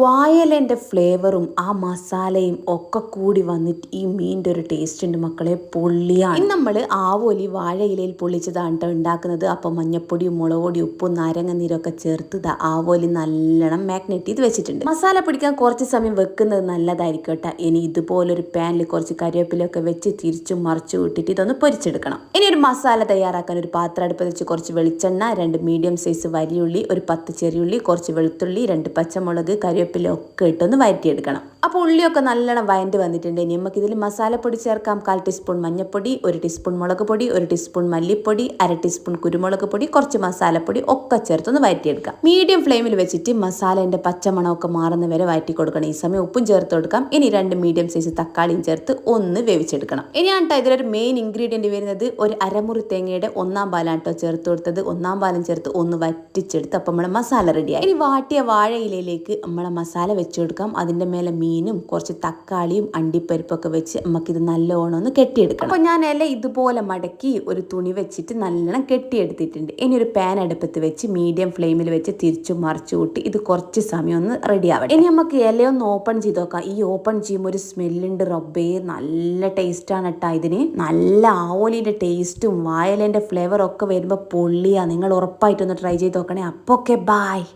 വായലേന്റെ ഫ്ലേവറും ആ മസാലയും ഒക്കെ കൂടി വന്നിട്ട് ഈ മീന്റെ ഒരു ടേസ്റ്റ് ഉണ്ട് മക്കളെ. പൊള്ളിയാണ്. ഇന്ന് നമ്മൾ ആവോലി വാഴയിലയിൽ പൊള്ളിച്ചതാണ് കേട്ടോ ഉണ്ടാക്കുന്നത്. അപ്പോൾ മഞ്ഞപ്പൊടിയും മുളക് ഉപ്പും നാരങ്ങ നീരൊക്കെ ചേർത്ത് ആവോലി നല്ലോണം മാഗ്നറ്റ് ചെയ്ത് വെച്ചിട്ടുണ്ട്. മസാല പിടിക്കാൻ കുറച്ച് സമയം വെക്കുന്നത് നല്ലതായിരിക്കും കേട്ടോ. ഇനി ഇതുപോലൊരു പാനിൽ കുറച്ച് കറിവേപ്പിലൊക്കെ വെച്ച് തിരിച്ചും മറിച്ചും വിട്ടിട്ട് ഇതൊന്ന് പൊരിച്ചെടുക്കണം. ഇനി ഒരു മസാല തയ്യാറാക്കാൻ ഒരു പാത്രം അടുപ്പ് വെച്ച് കുറച്ച് വെളിച്ചെണ്ണ രണ്ട് മീഡിയം സൈസ് വരിയുള്ളി ഒരു പത്ത് ചെറിയുള്ളി കുറച്ച് വെളുത്തുള്ളി രണ്ട് പച്ചമുളക് കറിവേപ്പില ഒക്കെ ഇട്ടൊന്ന് വഴറ്റിയെടുക്കണം അപ്പോൾ ഉള്ളിയൊക്കെ നല്ലോണം വയന്റ് വന്നിട്ടുണ്ട്. ഇനി നമുക്ക് ഇതിൽ മസാലപ്പൊടി ചേർക്കാം. കാൽ ടീസ്പൂൺ മഞ്ഞൾപ്പൊടി ഒരു ടീസ്പൂൺ മുളക് പൊടി ഒരു ടീസ്പൂൺ മല്ലിപ്പൊടി അര ടീസ്പൂൺ കുരുമുളക് പൊടി കുറച്ച് മസാലപ്പൊടി ഒക്കെ ചേർത്തൊന്ന് വഴറ്റിയെടുക്കാം മീഡിയം ഫ്ലെയിമിൽ വെച്ചിട്ട് മസാലേന്റെ പച്ചമണമൊക്കെ മാറുന്ന വരെ വഴറ്റി കൊടുക്കണം ഈ സമയം ഉപ്പും ചേർത്ത് കൊടുക്കാം. ഇനി രണ്ട് മീഡിയം സൈസ് തക്കാളിയും ചേർത്ത് ഒന്ന് വേവിച്ചെടുക്കണം. ഇനി ആട്ടോ ഇതിലൊരു മെയിൻ ഇൻഗ്രീഡിയന്റ് വരുന്നത് ഒരു അരമുറി തേങ്ങയുടെ ഒന്നാം പാലാട്ടോ ചേർത്ത് കൊടുത്തത്. ഒന്നാം പാലം ചേർത്ത് ഒന്ന് വറ്റിച്ചെടുത്ത് അപ്പം നമ്മുടെ മസാല റെഡിയായി ഇനി വാട്ടിയ വാഴയിലയിലേക്ക് നമ്മളെ മസാല വെച്ച് കൊടുക്കാം അതിന്റെ മേലെ മീനും കുറച്ച് തക്കാളിയും അണ്ടിപ്പരിപ്പൊക്കെ വെച്ച് നമുക്കിത് നല്ലോണം ഒന്ന് കെട്ടിയെടുക്കണം. അപ്പോൾ ഞാൻ ഇല ഇതുപോലെ മടക്കി ഒരു തുണി വെച്ചിട്ട് നല്ലോണം കെട്ടിയെടുത്തിട്ടുണ്ട്. ഇനി ഒരു പാൻ അടുപ്പത്ത് വെച്ച് മീഡിയം ഫ്ലെയിമിൽ വെച്ച് തിരിച്ചു മറിച്ചു കൂട്ടി ഇത് കുറച്ച് സമയം ഒന്ന് റെഡി ആവട്ടെ. ഇനി നമുക്ക് ഇലയൊന്ന് ഓപ്പൺ ചെയ്ത് നോക്കാം. ഈ ഓപ്പൺ ചെയ്യുമ്പോൾ ഒരു സ്മെല്ലുണ്ട് റബ്ബേ. നല്ല ടേസ്റ്റാണ് കേട്ടോ ഇതിന്. നല്ല ആവോലിന്റെ ടേസ്റ്റും വായലേന്റെ ഫ്ലേവറും ഒക്കെ വരുമ്പോൾ പൊള്ളിയാണ് നിങ്ങൾ ഉറപ്പായിട്ടൊന്ന് ട്രൈ ചെയ്ത് നോക്കണേ. അപ്പോൾ ഓക്കെ ബായ്